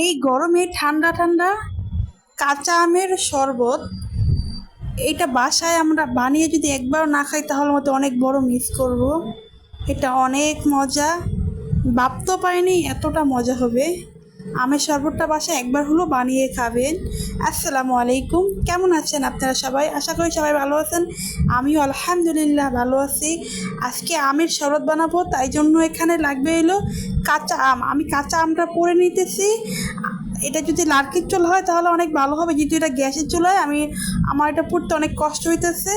এই গরমে ঠান্ডা ঠান্ডা কাঁচা আমের শরবত, এটা বাসায় আমরা বানিয়ে যদি একবার না খাই, তাহলে মতো অনেক বড় মিস করব। এটা অনেক মজা। ভাবতেও পারিনি, এতটা মজা হবে। আমের শরবতটা বাসায় একবার হলো বানিয়ে খাবেন। আসসালামু আলাইকুম। কেমন আছেন আপনারা সবাই? আশা করি সবাই ভালো আছেন। আমিও আলহামদুলিল্লাহ ভালো আছি। আজকে আমের শরবত বানাবো, তাই জন্য এখানে লাগবে এলো কাঁচা আম। আমি কাঁচা আমটা পরে নিতেছি। এটা যদি লার্কির চুল হয়, তাহলে অনেক ভালো হবে। যেহেতু এটা গ্যাসের চুল হয়, আমি, আমার এটা পড়তে অনেক কষ্ট হইতেছে।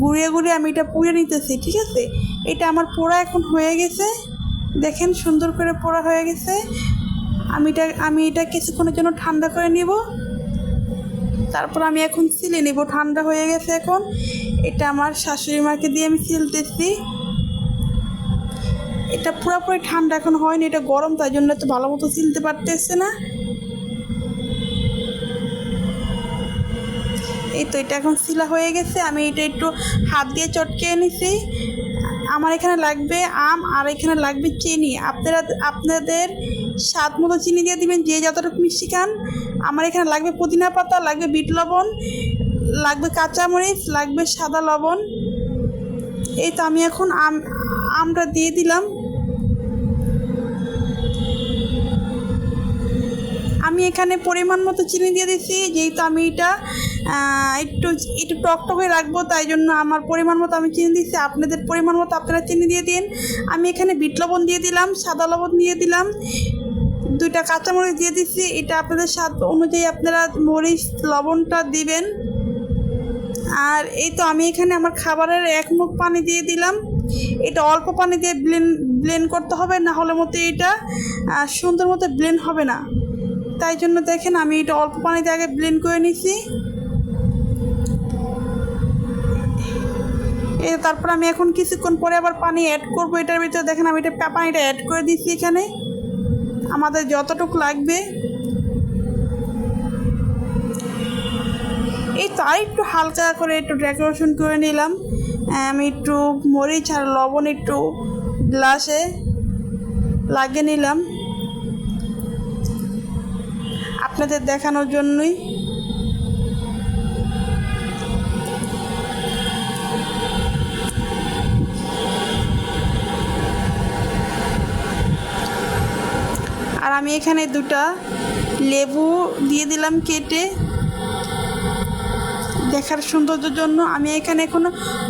গুড়িয়ে গুড়িয়ে আমি এটা পুড়ে নিতেছি, ঠিক আছে? এটা আমার পোড়া এখন হয়ে গেছে। দেখেন সুন্দর করে পোড়া হয়ে গেছে। আমি এটা আমি এটা কিছুক্ষণের জন্য ঠান্ডা করে নিব। তারপর আমি এখন সিলে নেব, ঠান্ডা হয়ে গেছে এখন। এটা আমার শাশুড়ি মাকে দিয়ে আমি সিলতেছি। এটা পুরোপুরি ঠান্ডা এখন হয়নি, এটা গরম, তাই জন্য তো ভালো মতো সিলতে পারতেছে না। এই তো এটা এখন শিলা হয়ে গেছে, আমি এটা একটু হাত দিয়ে চটকে এনেছি আমার এখানে লাগবে আম আর এখানে লাগবে চিনি। আপনারা, আপনাদের স্বাদ মতো চিনি দিয়ে দিবেন, যে যতটুকু মিষ্টি খান। আমার এখানে লাগবে পুদিনা পাতা, লাগবে বিট লবণ, লাগবে কাঁচামরিচ, লাগবে সাদা লবণ। এই তো আমি এখন আম, আমটা দিয়ে দিলাম। আমি এখানে পরিমাণ মতো চিনি দিয়ে দিচ্ছি যেহেতু আমি এটা একটু একটু টকটক হয়ে রাখব, তাই জন্য আমার পরিমাণ মতো আমি চিনি দিচ্ছি আপনাদের পরিমাণ মতো আপনারা চিনি দিয়ে দিন। আমি এখানে বিট লবণ দিয়ে দিলাম, সাদা লবণ দিয়ে দিলাম। দুইটা কাঁচামরিচ দিয়ে দিচ্ছি এটা আপনাদের স্বাদ অনুযায়ী আপনারা মরিচ, লবণটা দিবেন। আর এই তো আমি এখানে আমার খাবারের এক মুখ পানি দিয়ে দিলাম। এটা অল্প পানি দিয়ে ব্লেন ব্লেন্ড করতে হবে, না হলে মতো এটা সুন্দর মতো ব্লেন্ড হবে না। তাই জন্য দেখেন আমি এটা অল্প পানিতে আগে ব্লেন্ড করে নিছি। তারপর আমি এখন কিছুক্ষণ পরে আবার পানি অ্যাড করব। এটার ভিতরে দেখেন আমি এটা পানিটা অ্যাড করে দিচ্ছি এখানে। আমাদের যতটুকু লাগবে। এই তো আর একটু হালকা করে একটু ডেকোরেশন করে নিলাম। আমি একটু মরিচ আর লবণ একটু গ্লাসে লাগিয়ে নিলাম। আপনাদের দেখানোর জন্যই আমি এখানে দুটা লেবু দিয়ে দিলাম কেটে। দেখার সৌন্দর্যের জন্য আমি এখানে এখন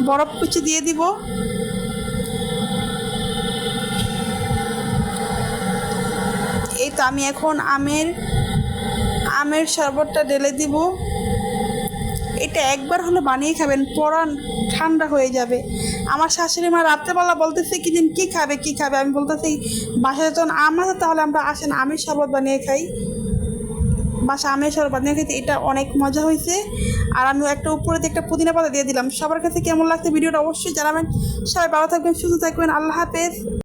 বরফ কুচি দিয়ে দিব। এই তো আমি এখন আমের আমের শরবতটা ঢেলে দিব। এটা একবার হলে বানিয়ে খাবেন পরান ঠান্ডা হয়ে যাবে। আমার শাশুড়ি মা রাত্রেবেলা বলতেছে, কি দিন কী খাবে কী খাবে? আমি বলতেছি, বাসায় যখন আম আছে তাহলে আমরা আসেন আমের শরবত বানিয়ে খাই। বাসা আমের শরবত বানিয়ে খেতে এটা অনেক মজা হয়েছে আর আমি একটা উপরে একটা পুদিনা পাতা দিয়ে দিলাম। সবার কাছে কেমন লাগছে ভিডিওটা অবশ্যই জানাবেন। সবাই ভালো থাকবেন, সুস্থ থাকবেন। আল্লাহ হাফেজ।